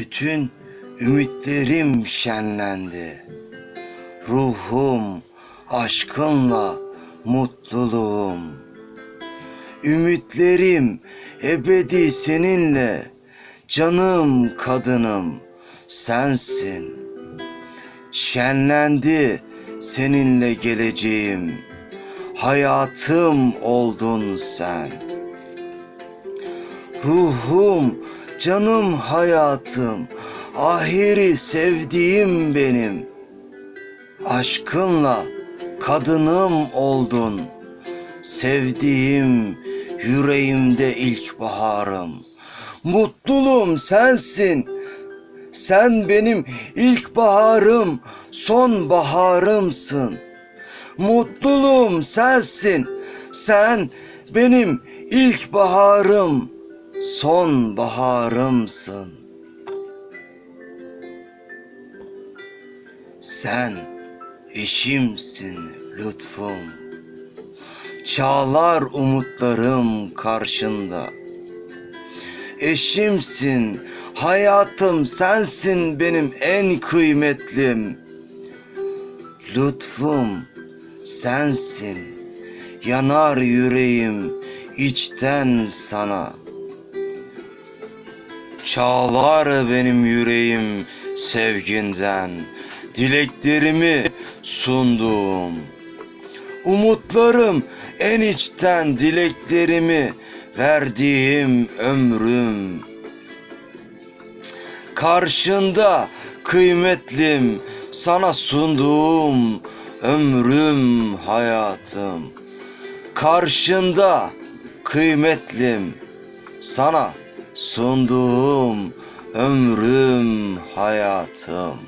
Bütün ümitlerim şenlendi. Ruhum aşkınla mutluluğum. Ümitlerim ebedi seninle. Canım kadınım sensin. Şenlendi seninle geleceğim. Hayatım oldun sen. Ruhum, canım hayatım, ahiri sevdiğim benim. Aşkınla kadınım oldun. Sevdiğim yüreğimde ilkbaharım. Mutluluğum sensin. Sen benim ilkbaharım, sonbaharımsın. Mutluluğum sensin. Sen benim ilkbaharım, sonbaharımsın. Sen eşimsin lütfum. Çağlar umutlarım karşında. Eşimsin, hayatım sensin benim en kıymetlim. Lütfum sensin, yanar yüreğim içten sana. Çağlar benim yüreğim sevginden, dileklerimi sunduğum. Umutlarım en içten dileklerimi verdiğim ömrüm. Karşında kıymetlim sana sunduğum ömrüm hayatım. Karşında kıymetlim sana sunduğum ömrüm hayatım.